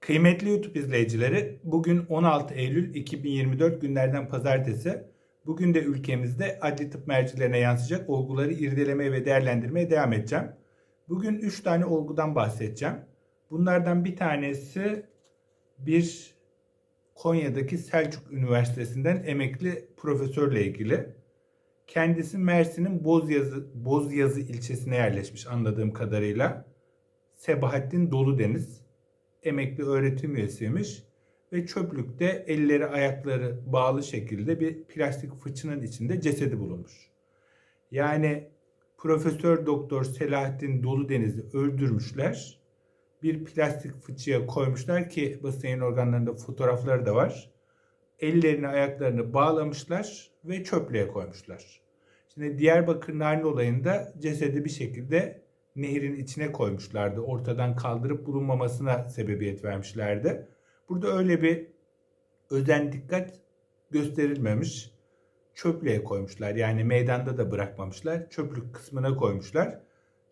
Kıymetli YouTube izleyicileri, bugün 16 Eylül 2024 günlerden pazartesi. Bugün de ülkemizde adli tıp mercilerine yansıyacak olguları irdelemeye ve değerlendirmeye devam edeceğim. Bugün 3 tane olgudan bahsedeceğim. Bunlardan bir tanesi bir Konya'daki Selçuk Üniversitesi'nden emekli profesörle ilgili. Kendisi Mersin'in Bozyazı, Bozyazı ilçesine yerleşmiş anladığım kadarıyla. Sebahattin Dolu Deniz emekli öğretim üyesiymiş ve çöplükte elleri ayakları bağlı şekilde bir plastik fıçının içinde cesedi bulunmuş. Yani Profesör Doktor Selahattin Dolu Deniz'i öldürmüşler. Bir plastik fıçıya koymuşlar ki basın yayın organlarında fotoğrafları da var. Ellerini ayaklarını bağlamışlar ve çöplüğe koymuşlar. Şimdi Diyarbakır Narin olayında cesedi bir şekilde nehrin içine koymuşlardı. Ortadan kaldırıp bulunmamasına sebebiyet vermişlerdi. Burada öyle bir özen dikkat gösterilmemiş. Çöplüğe koymuşlar. Yani meydanda da bırakmamışlar. Çöplük kısmına koymuşlar.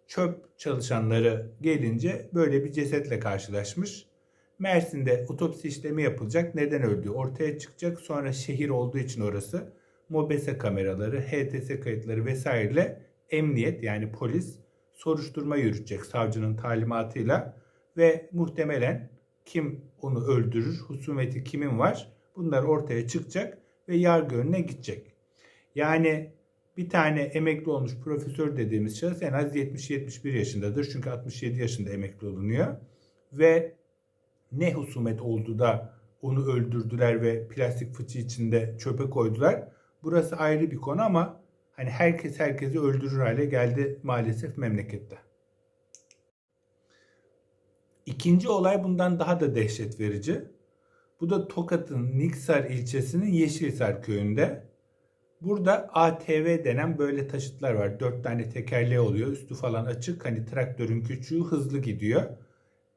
Çöp çalışanları gelince böyle bir cesetle karşılaşmış. Mersin'de otopsi işlemi yapılacak. Neden öldüğü ortaya çıkacak. Sonra şehir olduğu için orası MOBESE kameraları, HTS kayıtları vesaireyle emniyet yani polis soruşturma yürütecek savcının talimatıyla ve muhtemelen kim onu öldürür, husumeti kimin var bunlar ortaya çıkacak ve yargı önüne gidecek. Yani bir tane emekli olmuş profesör dediğimiz şahıs en az 70-71 yaşındadır. Çünkü 67 yaşında emekli olunuyor. Ve ne husumet oldu da onu öldürdüler ve plastik fıçı içinde çöpe koydular. Burası ayrı bir konu ama hani herkes herkesi öldürür hale geldi maalesef memlekette. İkinci olay bundan daha da dehşet verici. Bu da Tokat'ın Niksar ilçesinin Yeşilhisar köyünde. Burada ATV denen böyle taşıtlar var. Dört tane tekerleği oluyor. Üstü falan açık. Hani traktörün küçüğü hızlı gidiyor.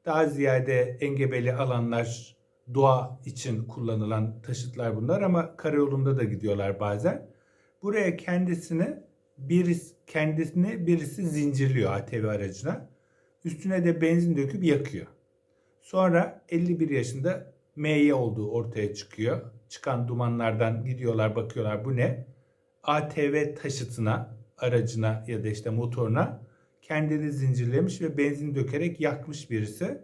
Daha ziyade engebeli alanlar doğa için kullanılan taşıtlar bunlar ama karayolunda da gidiyorlar bazen. Buraya kendisini birisi, kendisini birisi zincirliyor ATV aracına. Üstüne de benzin döküp yakıyor. Sonra 51 yaşında MY olduğu ortaya çıkıyor. Çıkan dumanlardan gidiyorlar bakıyorlar bu ne? ATV taşıtına, aracına ya da işte motoruna kendini zincirlemiş ve benzin dökerek yakmış birisi.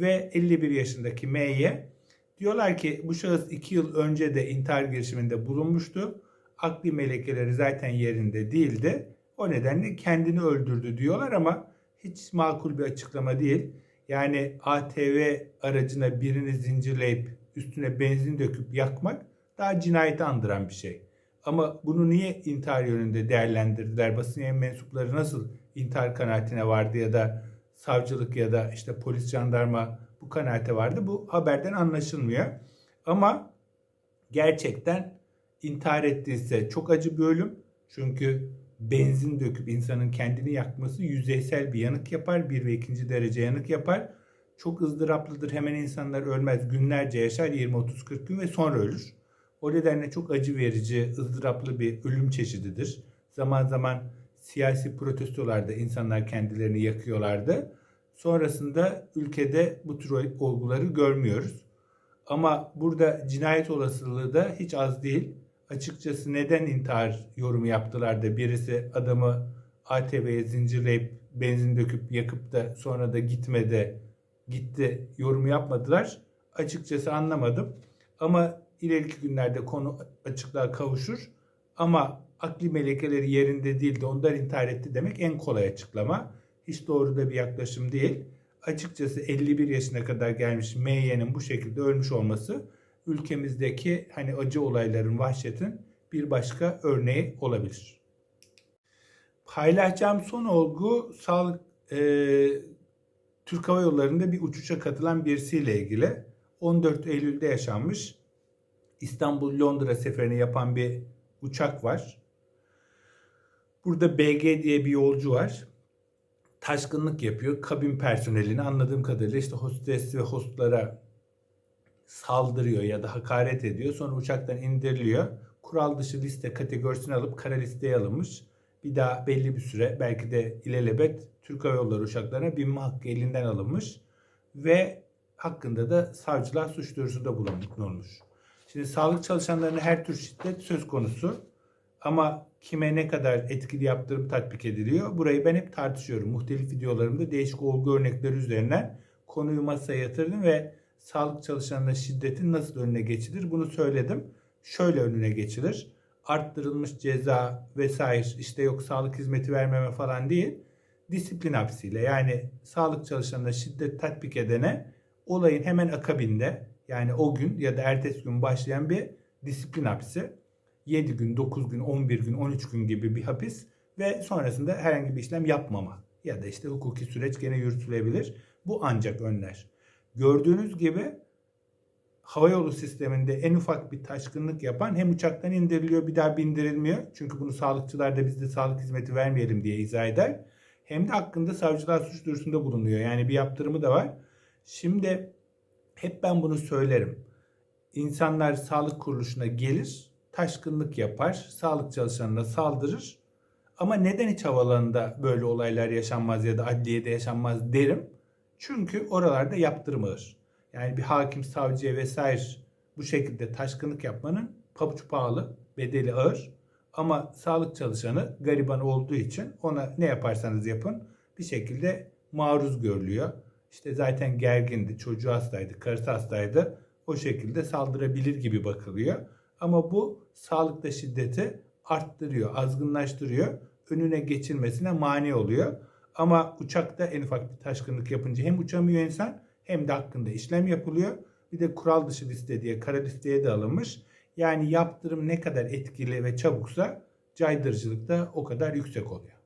Ve 51 yaşındaki M'ye diyorlar ki bu şahıs 2 yıl önce de intihar girişiminde bulunmuştu. Akli melekeleri zaten yerinde değildi. O nedenle kendini öldürdü diyorlar ama hiç makul bir açıklama değil. Yani ATV aracına birini zincirleyip üstüne benzin döküp yakmak daha cinayeti andıran bir şey. Ama bunu niye intihar yönünde değerlendirdiler? Basın yayın mensupları nasıl intihar kanaatine vardı ya da savcılık ya da işte polis jandarma bu kanaate vardı. Bu haberden anlaşılmıyor. Ama gerçekten intihar ettiyse çok acı bir ölüm. Çünkü benzin döküp insanın kendini yakması yüzeysel bir yanık yapar. Bir ve ikinci derece yanık yapar. Çok ızdıraplıdır. Hemen insanlar ölmez. Günlerce yaşar 20-30-40 gün ve sonra ölür. O nedenle çok acı verici, ızdıraplı bir ölüm çeşididir. Zaman zaman siyasi protestolarda insanlar kendilerini yakıyorlardı. Sonrasında ülkede bu tür olguları görmüyoruz. Ama burada cinayet olasılığı da hiç az değil. Açıkçası neden intihar yorumu yaptılar da birisi adamı ATV'ye zincirleyip benzin döküp yakıp da sonra da gitmedi, gitti yorumu yapmadılar. Açıkçası anlamadım. Ama ileriki günlerde konu açıklığa kavuşur. Ama akli melekeleri yerinde değil de ondan intihar etti demek en kolay açıklama. Hiç doğru da bir yaklaşım değil. Açıkçası 51 yaşına kadar gelmiş Meyye'nin bu şekilde ölmüş olması ülkemizdeki hani acı olayların, vahşetin bir başka örneği olabilir. Paylaşacağım son olgu sağlık e, Türk Hava Yolları'nda bir uçuşa katılan birisiyle ilgili. 14 Eylül'de yaşanmış. İstanbul-Londra seferini yapan bir uçak var. Burada BG diye bir yolcu var. Taşkınlık yapıyor. Kabin personelini anladığım kadarıyla işte hostes ve hostlara saldırıyor ya da hakaret ediyor. Sonra uçaktan indiriliyor. Kural dışı liste kategorisini alıp kara listeye alınmış. Bir daha belli bir süre belki de ilelebet Türk Hava Yolları uçaklarına binme hakkı elinden alınmış. Ve hakkında da savcılar suç duyurusunda bulunmuş. Şimdi sağlık çalışanlarına her tür şiddet söz konusu ama kime ne kadar etkili yaptırım tatbik ediliyor? Burayı ben hep tartışıyorum. Muhtelif videolarımda değişik olgu örnekleri üzerinden konuyu masaya yatırdım ve sağlık çalışanlarına şiddetin nasıl önüne geçilir bunu söyledim. Şöyle önüne geçilir. Arttırılmış ceza vesaire işte yok sağlık hizmeti vermeme falan değil. Disiplin hapsiyle yani sağlık çalışanına şiddet tatbik edene olayın hemen akabinde yani o gün ya da ertesi gün başlayan bir disiplin hapsi. 7 gün, 9 gün, 11 gün, 13 gün gibi bir hapis ve sonrasında herhangi bir işlem yapmama ya da işte hukuki süreç gene yürütülebilir. Bu ancak önler. Gördüğünüz gibi havayolu sisteminde en ufak bir taşkınlık yapan hem uçaktan indiriliyor bir daha bindirilmiyor. Çünkü bunu sağlıkçılar da biz de sağlık hizmeti vermeyelim diye izah eder. Hem de hakkında savcılar suç duyurusunda bulunuyor. Yani bir yaptırımı da var. Şimdi hep ben bunu söylerim. İnsanlar sağlık kuruluşuna gelir, taşkınlık yapar, sağlık çalışanına saldırır. Ama neden iç havalarında böyle olaylar yaşanmaz ya da adliyede yaşanmaz derim. Çünkü oralarda yaptırım ağır. Yani bir hakim, savcıya vesaire bu şekilde taşkınlık yapmanın pabuç pahalı, bedeli ağır. Ama sağlık çalışanı gariban olduğu için ona ne yaparsanız yapın bir şekilde maruz görülüyor. İşte zaten gergindi, çocuğu hastaydı, karısı hastaydı. O şekilde saldırabilir gibi bakılıyor. Ama bu sağlıkta şiddeti arttırıyor, azgınlaştırıyor. Önüne geçilmesine mani oluyor. Ama uçakta en ufak bir taşkınlık yapınca hem uçamıyor insan hem de hakkında işlem yapılıyor. Bir de kural dışı liste diye kara listeye de alınmış. Yani yaptırım ne kadar etkili ve çabuksa caydırıcılık da o kadar yüksek oluyor.